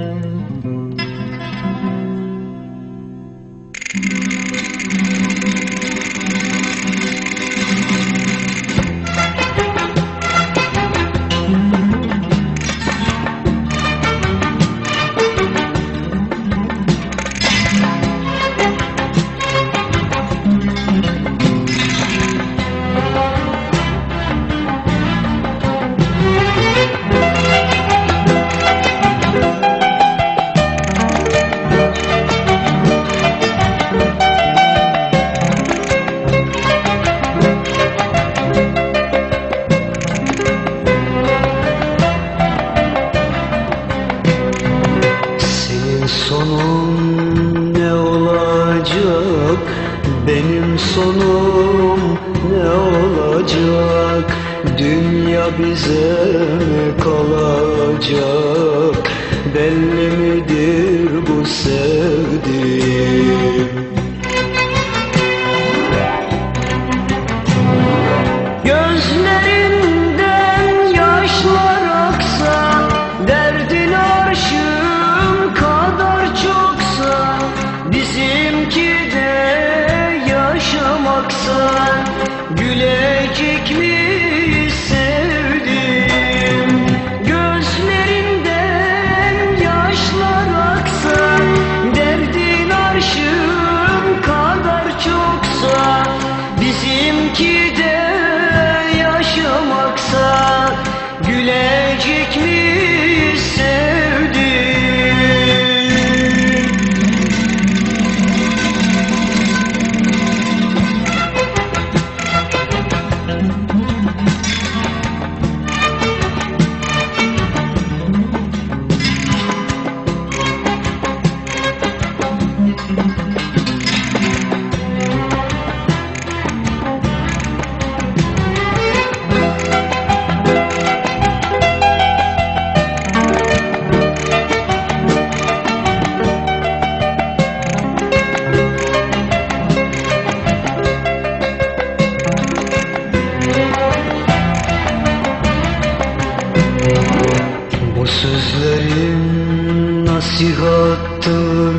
Mm-hmm. olacak benim sonum ne olacak? Dünya bize mi kalacak? Yaşamaksa Gülecek mi sevdim. Gözlerinden yaşlar aksa Derdin arşım kadar çoksa Bizimki de Bu sözlerin nasihattır